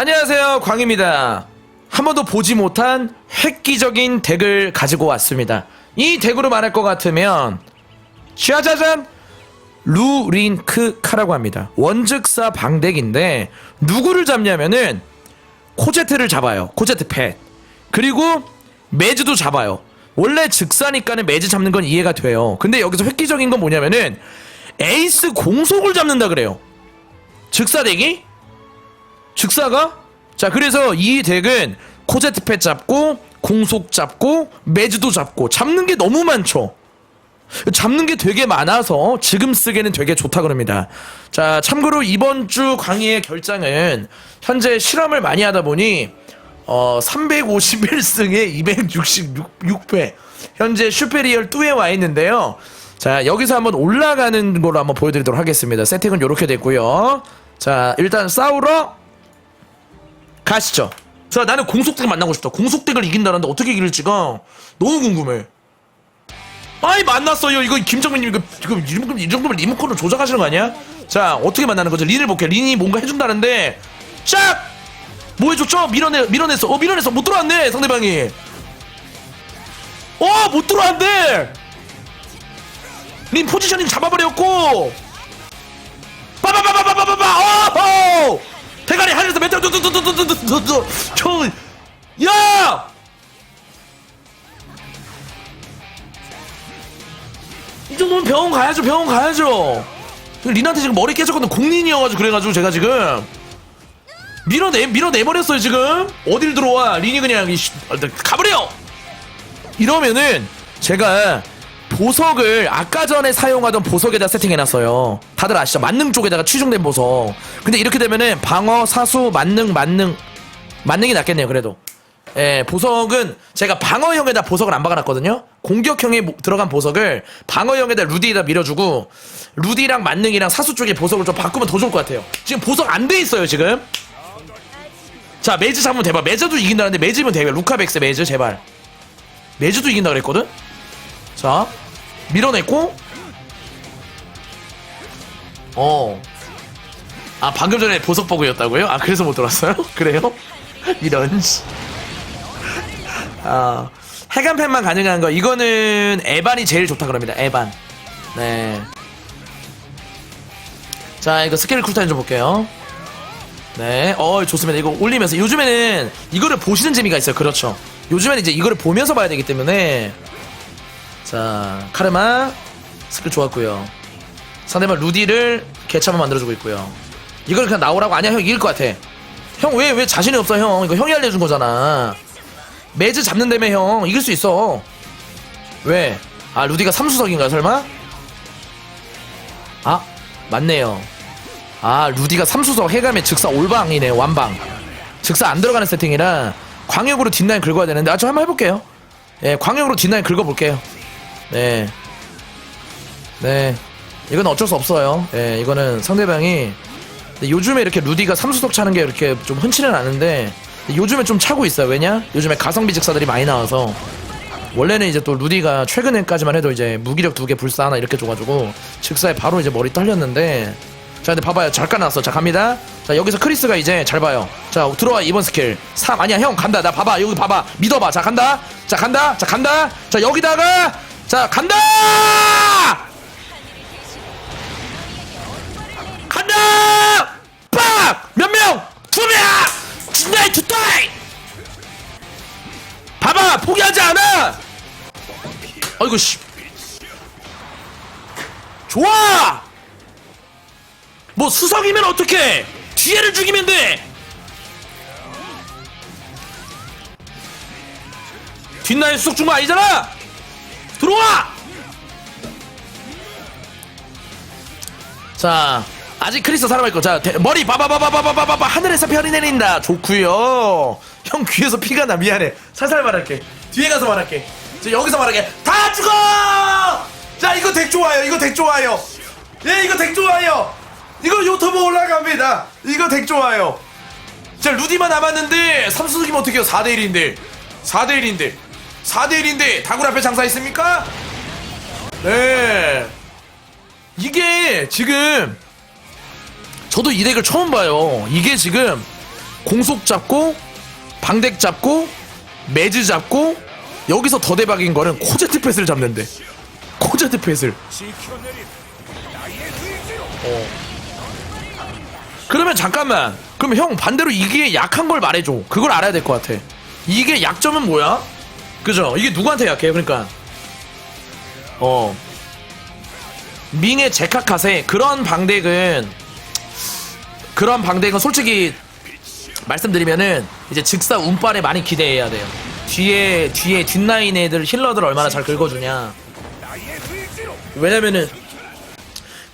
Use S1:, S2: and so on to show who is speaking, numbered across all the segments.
S1: 안녕하세요 광입니다. 한 번도 보지 못한 획기적인 덱을 가지고 왔습니다. 이 덱으로 말할 것 같으면 짜자잔 루링크 카라고 합니다. 원즉사 방덱인데 누구를 잡냐면은 코제트를 잡아요. 코제트 펫. 그리고 매즈도 잡아요. 원래 즉사니까는 매즈 잡는 건 이해가 돼요. 근데 여기서 획기적인 건 뭐냐면은 에이스 공속을 잡는다 그래요. 즉사 덱이 즉사가? 자 그래서 이 덱은 코제트 펫 잡고 공속 잡고 매즈도 잡고 잡는 게 너무 많죠. 잡는 게 되게 많아서 지금 쓰기에는 되게 좋다 그럽니다. 자 참고로 이번 주 강의의 결장은 현재 실험을 많이 하다 보니 어 351승에 266회 현재 슈페리얼 2에 와 있는데요. 자 여기서 한번 올라가는 걸로 한번 보여드리도록 하겠습니다. 세팅은 이렇게 됐고요. 자 일단 싸우러 가시죠. 자, 나는 공속덱 만나고 싶다. 공속덱을 이긴다는데 어떻게 이길지가 너무 궁금해. 아이, 만났어요. 이거 김정민님, 이거, 지금 이 정도면, 이 정도면 리모컨을 조작하시는 거 아니야? 자, 어떻게 만나는 거죠? 린을 볼게요. 린이 뭔가 해준다는데, 샥! 뭐 해줬죠? 밀어내, 밀어냈어. 어, 밀어냈어. 못 들어왔네, 상대방이. 어, 못 들어왔네! 린 포지셔닝 잡아버렸고, 빠바바바바바바바! 어허! 대가리 하늘에서 멘탈 두두두두두두두두 저 야! 이 정도면 병원 가야죠 병원 가야죠. 린한테 지금 머리 깨졌거든. 공린이어가지고 그래가지고 제가 지금 밀어내 밀어내버렸어요 지금. 어딜 들어와. 린이 그냥 이씨 아, 가버려! 이러면은 제가 보석을 아까 전에 사용하던 보석에다 세팅해놨어요. 다들 아시죠? 만능 쪽에다가 취중된 보석. 근데 이렇게 되면은 방어, 사수, 만능, 만능, 만능이 낫겠네요. 그래도. 예, 보석은 제가 방어형에다 보석을 안 박아놨거든요. 공격형에 모- 들어간 보석을 방어형에다 루디에다 밀어주고 루디랑 만능이랑 사수 쪽에 보석을 좀 바꾸면 더 좋을 것 같아요. 지금 보석 안 돼 있어요. 지금. 자, 매즈 잡으면 대박. 매즈도 이긴다는데 매즈면 대박. 루카백스 매즈 제발. 매즈도 이긴다 그랬거든. 자, 밀어냈고, 어. 아, 방금 전에 보석 버그였다고요? 아, 그래서 못 들었어요? 그래요? 이런, 씨. 아, 해간펜만 가능한 거. 이거는 에반이 제일 좋다 그럽니다. 에반. 네. 자, 이거 스킬 쿨타임 좀 볼게요. 네, 어, 좋습니다. 이거 올리면서. 요즘에는 이거를 보시는 재미가 있어요. 그렇죠. 요즘에는 이제 이거를 보면서 봐야 되기 때문에. 자, 카르마. 스킬 좋았고요 상대방 루디를 개참을 만들어주고 있고요 이걸 그냥 나오라고 아니야, 형 이길 것 같아. 형, 왜, 왜 자신이 없어, 형? 이거 형이 알려준 거잖아. 매즈 잡는다며, 형. 이길 수 있어. 왜? 아, 루디가 삼수석인가요, 설마? 아, 맞네요. 아 루디가 삼수석 해감의 즉사 올방이네 완방 즉사 안 들어가는 세팅이라 광역으로 뒷라인 긁어야 되는데 아 저 한번 해볼게요 예 광역으로 뒷라인 긁어볼게요 네. 네. 이건 어쩔 수 없어요. 예 이거는 상대방이 요즘에 이렇게 루디가 삼수석 차는 게 이렇게 좀 흔치는 않은데 요즘에 좀 차고 있어요. 왜냐? 요즘에 가성비 즉사들이 많이 나와서. 원래는 이제 또 루디가 최근에까지만 해도 이제 무기력 두 개 불사 하나 이렇게 줘가지고 즉사에 바로 이제 머리 떨렸는데. 자 근데 봐봐요. 잘 까놨어. 자 갑니다. 자 여기서 크리스가 이제 잘 봐요. 자 들어와 이번 스킬. 3 아니야 형 간다. 나 봐봐. 여기 봐봐. 믿어봐. 자 간다. 자 간다. 자 간다. 자 여기다가 자 간다! 간다! 빡몇명두명! 진나이 투타이 봐봐 포기하지 않아! 아이고 씨. 좋아! 뭐 수석이면 어떡해? 뒤에를 죽이면 돼! 뒷라인 수석 준거 아니잖아 들어와! 자 아직 크리스 살아있고 자 대- 머리 바바바바바바바바 하늘에서 별이 내린다. 좋구요. 형 귀에서 피가 나. 미안해. 살살 말할게. 뒤에 가서 말할게. 저 여기서 말할게. 다 죽어! 자 이거 덱 좋아요. 이거 덱 좋아요. 예 이거 덱 좋아요. 이거 유튜브 올라갑니다. 이거 덱 좋아요. 자 루디만 남았는데 삼수석이면 어떡해요? 4대 1인데. 4대 1인데 4대1인데 다굴 앞에 장사했습니까? 네 이게 지금 저도 이 덱을 처음 봐요. 이게 지금 공속 잡고 방덱 잡고 매즈 잡고 여기서 더 대박인 거는 코제트 펫을 잡는데 코제트 펫을 어. 그러면 잠깐만 그럼 형 반대로 이게 약한 걸 말해줘 그걸 알아야 될 것 같아 이게 약점은 뭐야? 그죠? 이게 누구한테 약해 그러니까 어 밍의 제카카세 그런 방덱은 그런 방덱은 솔직히 말씀드리면은 이제 즉사 운빨에 많이 기대해야 돼요. 뒤에 뒤에 뒷라인 애들 힐러들 얼마나 잘 긁어주냐. 왜냐면은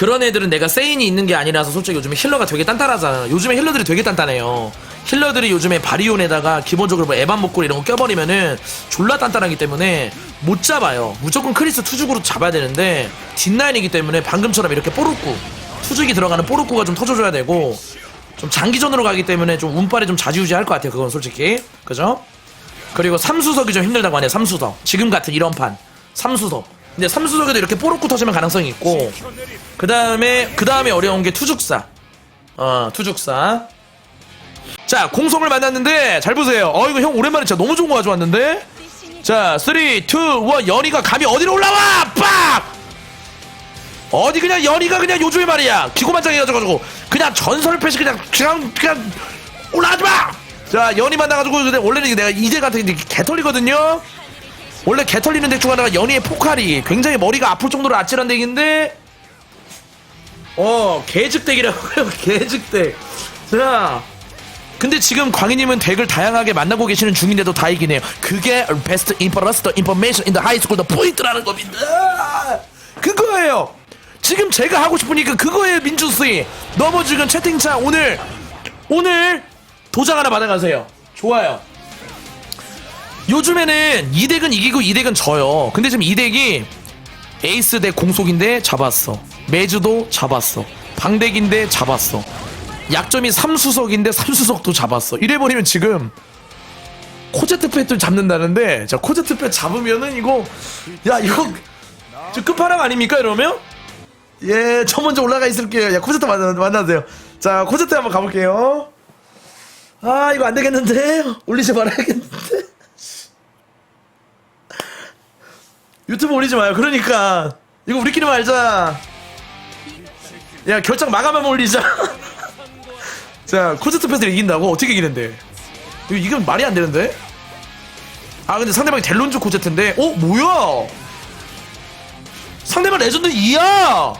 S1: 그런 애들은 내가 세인이 있는 게 아니라서 솔직히 요즘에 힐러가 되게 단단하잖아. 요즘에 힐러들이 되게 단단해요. 힐러들이 요즘에 바리온에다가 기본적으로 뭐 에반 목걸이 이런 거 껴버리면은 졸라 단단하기 때문에 못 잡아요. 무조건 크리스 투죽으로 잡아야 되는데 뒷라인이기 때문에 방금처럼 이렇게 뽀르꾸 투죽이 들어가는 뽀르꾸가 좀 터져줘야 되고 좀 장기전으로 가기 때문에 좀 운빨에 좀 자지우지할 것 같아요. 그건 솔직히 그죠? 그리고 삼수석이 좀 힘들다고 하네요. 삼수석 지금 같은 이런 판 삼수석. 근데 삼수석에도 이렇게 뽀르꾸 터지면 가능성이 있고 그 다음에 그 다음에 어려운 게 투죽사. 어 투죽사. 자 공성을 만났는데 잘 보세요. 어 이거 형 오랜만에 진짜 너무 좋은 거 가져왔는데. 자 3, 2, 1 연이가 감이 어디로 올라와? 빡! 어디 그냥 연이가 그냥 요즘에 말이야 기고만장해 가지고 그냥 전설 패시 그냥 그냥 그냥 올라가지 마. 자 연이 만나가지고 원래는 내가 이제 같은 게 개털이거든요. 원래 개 털리는 덱 중 하나가 연이의 포칼이 굉장히 머리가 아플 정도로 아찔한 덱인데 어 개즉덱이라고요 개즉덱. 자 근데 지금 광희님은 덱을 다양하게 만나고 계시는 중인데도 다 이기네요. 그게 베스트 인퍼러스터 인포메이션 인더 하이스쿨 더 포인트라는 겁니다. 그거예요. 지금 제가 하고 싶으니까 그거예요 민주씨. 너무 지금 채팅창 오늘 오늘 도장 하나 받아가세요. 좋아요. 요즘에는 이 덱은 이기고 이 덱은 져요. 근데 지금 이 덱이 에이스 덱 공속인데 잡았어. 매주도 잡았어. 방덱인데 잡았어. 약점이 삼수석인데 삼수석도 잡았어. 이래버리면 지금 코제트 펫도 잡는다는데 자 코제트 펫 잡으면은 이거 야 이거 저 끝판왕 아닙니까 이러면? 예, 저 먼저 올라가 있을게요. 야 코제트 만나, 만나세요. 자 코제트 한번 가볼게요. 아 이거 안 되겠는데 올리지 말아야겠는데. 유튜브 올리지 마요. 그러니까 이거 우리끼리 말자. 야 결정 마감하면 올리자. 자 코제트 펫을 이긴다고 어떻게 이기는데? 이거 이건 말이 안 되는데? 아 근데 상대방이 델론즈 코제트인데 어 뭐야? 상대방 레전드 2야!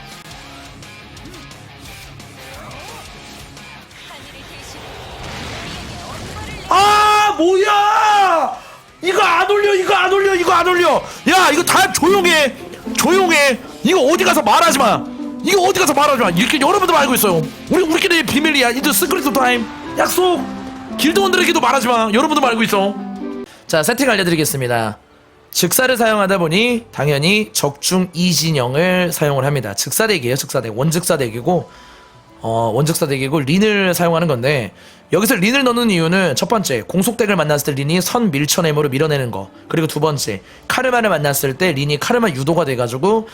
S1: 아 뭐야! 이거 안 올려 이거 안 올려 이거 안 올려 야 이거 다 조용해. 조용해. 이거 어디 가서 말하지 마. 이거 어디 가서 말하지 마. 이렇게 여러분들 알고 있어요. 우리 우리끼리 비밀이야. 이제 스크리트 타임 약속. 길드원들에게도 말하지 마. 여러분들 알고 있어. 자 세팅 알려드리겠습니다. 즉사를 사용하다 보니 당연히 적중 이진영을 사용을 합니다. 즉사덱이에요. 즉사덱 원즉사덱이고 어, 원즉사덱이고 린을 사용하는 건데 여기서 린을 넣는 이유는 첫 번째 공속 덱을 만났을 때 린이 선 밀쳐내므로 밀어내는 거. 그리고 두 번째 카르마를 만났을 때 린이 카르마 유도가 돼가지고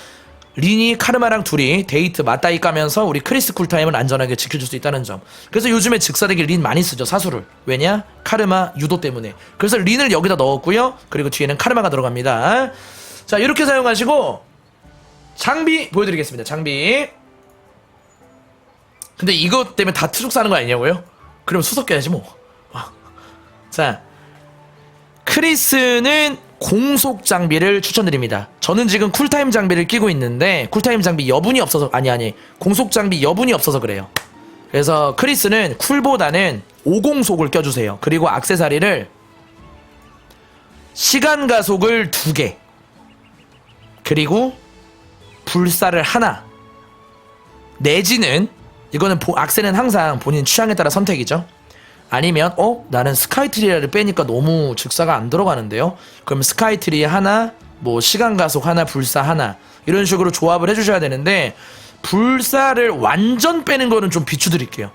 S1: 린이 카르마랑 둘이 데이트 맞다이 까면서 우리 크리스 쿨타임을 안전하게 지켜줄 수 있다는 점. 그래서 요즘에 즉사덱이 린 많이 쓰죠 사수를. 왜냐? 카르마 유도 때문에. 그래서 린을 여기다 넣었고요. 그리고 뒤에는 카르마가 들어갑니다. 자 이렇게 사용하시고 장비 보여드리겠습니다 장비 근데 이것 때문에 다 투숙 사는 거 아니냐고요? 그럼 수석 껴야지 뭐. 아. 자, 크리스는 공속 장비를 추천드립니다. 저는 지금 쿨타임 장비를 끼고 있는데 쿨타임 장비 여분이 없어서 아니 아니 공속 장비 여분이 없어서 그래요. 그래서 크리스는 쿨보다는 5공속을 껴주세요. 그리고 악세사리를 시간 가속을 두 개. 그리고 불사를 하나. 내지는 이거는 보- 악세는 항상 본인 취향에 따라 선택이죠. 아니면 어 나는 스카이트리아를 빼니까 너무 즉사가 안 들어가는데요. 그럼 스카이트리 하나, 뭐 시간 가속 하나, 불사 하나 이런 식으로 조합을 해주셔야 되는데 불사를 완전 빼는 거는 좀 비추드릴게요.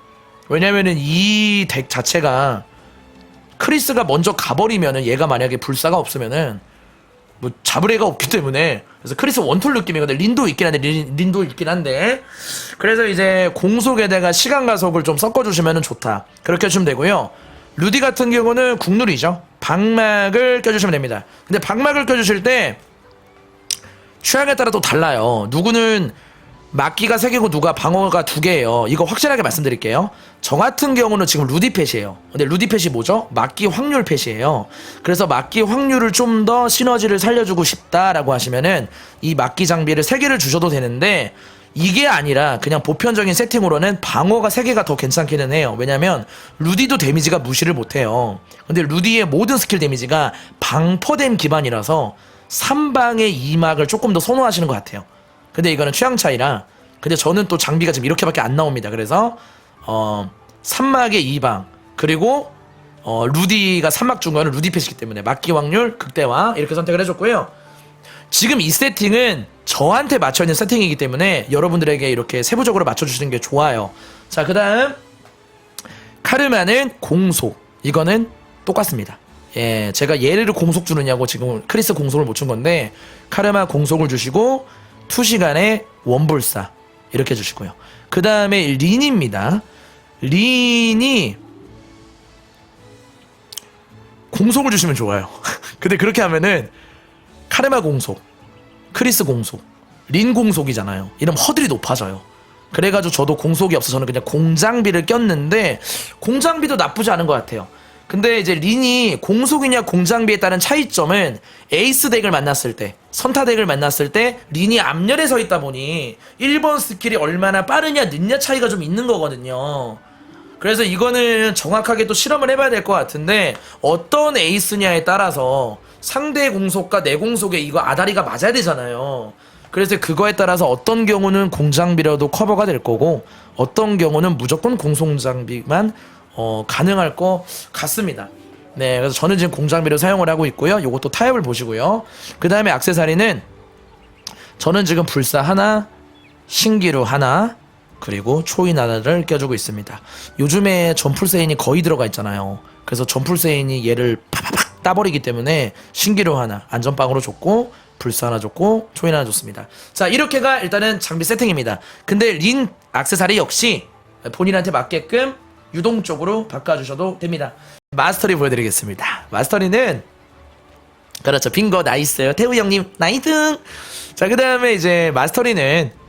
S1: 왜냐면은 이 덱 자체가 크리스가 먼저 가버리면은 얘가 만약에 불사가 없으면은 뭐 잡을 애가 없기 때문에. 그래서 크리스 원툴 느낌이거든. 린도 있긴 한데 린, 린도 있긴 한데. 그래서 이제 공속에다가 시간 가속을 좀 섞어주시면 좋다. 그렇게 해주시면 되고요. 루디 같은 경우는 국룰이죠. 방막을 껴주시면 됩니다. 근데 방막을 껴주실 때 취향에 따라 또 달라요. 누구는 막기가 3개고 누가 방어가 2개예요. 이거 확실하게 말씀드릴게요. 저 같은 경우는 지금 루디 펫이에요. 근데 루디 펫이 뭐죠? 막기 확률 펫이에요. 그래서 막기 확률을 좀 더 시너지를 살려주고 싶다라고 하시면은 이 막기 장비를 3개를 주셔도 되는데 이게 아니라 그냥 보편적인 세팅으로는 방어가 3개가 더 괜찮기는 해요. 왜냐면 루디도 데미지가 무시를 못해요. 근데 루디의 모든 스킬 데미지가 방포댐 기반이라서 3방의 2막을 조금 더 선호하시는 것 같아요. 근데 이거는 취향 차이라. 근데 저는 또 장비가 지금 이렇게밖에 안 나옵니다. 그래서 어 3막의 2방 그리고 어 루디가 3막 준 거는 루디 펫이기 때문에 막기 확률 극대화 이렇게 선택을 해줬고요. 지금 이 세팅은 저한테 맞춰 있는 세팅이기 때문에 여러분들에게 이렇게 세부적으로 맞춰주시는 게 좋아요. 자, 그 다음 카르마는 공속. 이거는 똑같습니다. 예, 제가 얘를 공속 주느냐고 지금 크리스 공속을 못 준 건데 카르마 공속을 주시고 2시간에 원불사 이렇게 주시고요. 그 다음에 린입니다. 린이 공속을 주시면 좋아요. 근데 그렇게 하면은 카르마 공속, 크리스 공속, 린 공속이잖아요. 이러면 허들이 높아져요. 그래가지고 저도 공속이 없어서 저는 그냥 공장비를 꼈는데 공장비도 나쁘지 않은 것 같아요. 근데 이제 린이 공속이냐 공장비에 따른 차이점은 에이스 덱을 만났을 때, 선타 덱을 만났을 때 린이 앞열에 서 있다 보니 1번 스킬이 얼마나 빠르냐 늦냐 차이가 좀 있는 거거든요. 그래서 이거는 정확하게 또 실험을 해봐야 될 것 같은데 어떤 에이스냐에 따라서 상대 공속과 내 공속에 이거 아다리가 맞아야 되잖아요. 그래서 그거에 따라서 어떤 경우는 공장비라도 커버가 될 거고 어떤 경우는 무조건 공속장비만 어, 가능할 것 같습니다. 네, 그래서 저는 지금 공장비를 사용을 하고 있고요. 요것도 타협을 보시고요. 그 다음에 악세사리는 저는 지금 불사 하나, 신기루 하나, 그리고 초인 하나를 껴주고 있습니다. 요즘에 점풀 세인이 거의 들어가 있잖아요. 그래서 점풀 세인이 얘를 팍팍팍 따버리기 때문에 신기루 하나 안전빵으로 줬고 불사 하나 줬고 초인 하나 줬습니다. 자 이렇게가 일단은 장비 세팅입니다. 근데 린 악세사리 역시 본인한테 맞게끔 유동적으로 바꿔주셔도 됩니다. 마스터리 보여드리겠습니다. 마스터리는 그렇죠 빙거 나이스 태우 형님 나이스 자그 다음에 이제 마스터리는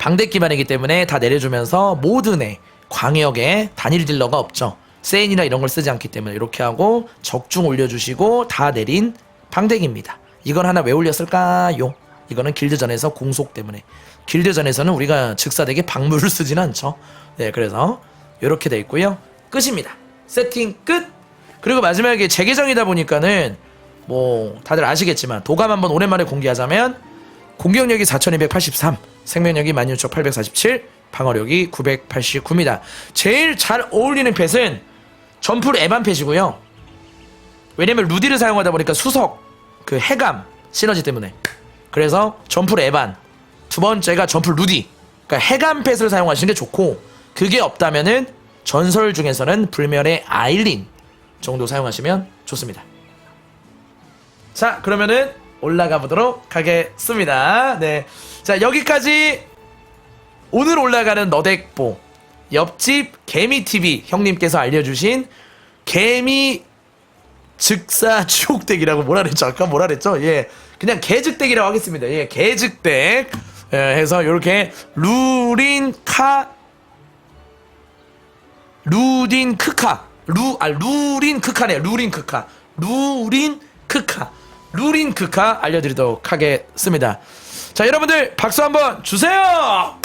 S1: 방대 기반이기 때문에 다 내려주면서 모든의 광역에 단일 딜러가 없죠. 세인이나 이런 걸 쓰지 않기 때문에 이렇게 하고 적중 올려주시고 다 내린 방대기입니다. 이건 하나 왜 올렸을까요? 이거는 길드전에서 공속 때문에 길드전에서는 우리가 즉사되게 박물을 쓰진 않죠. 네, 그래서 이렇게 돼 있고요. 끝입니다. 세팅 끝. 그리고 마지막에 재계정이다 보니까는 뭐 다들 아시겠지만 도감 한번 오랜만에 공개하자면 공격력이 4283, 생명력이 16847, 방어력이 989입니다. 제일 잘 어울리는 펫은 점프를 에반 펫이고요. 왜냐면 루디를 사용하다 보니까 수석, 그 해감, 시너지 때문에. 그래서 점프를 에반. 두 번째가 점프 루디. 그러니까 해감 펫을 사용하시는 게 좋고, 그게 없다면은 전설 중에서는 불멸의 아일린 정도 사용하시면 좋습니다. 자, 그러면은 올라가 보도록 하겠습니다. 네. 자, 여기까지 오늘 올라가는 너덱보 옆집 개미TV 형님께서 알려주신 개미 즉사 추옥덱이라고 뭐라 그랬죠? 아까 뭐라 그랬죠? 예. 그냥 개즉덱이라고 하겠습니다. 예, 개즉덱. 예, 해서 이렇게 루린 카 루딘 크카 루, 아, 루린 크카네 루린 크카 루린 크카 루린 크카 알려드리도록 하겠습니다. 자 여러분들 박수 한번 주세요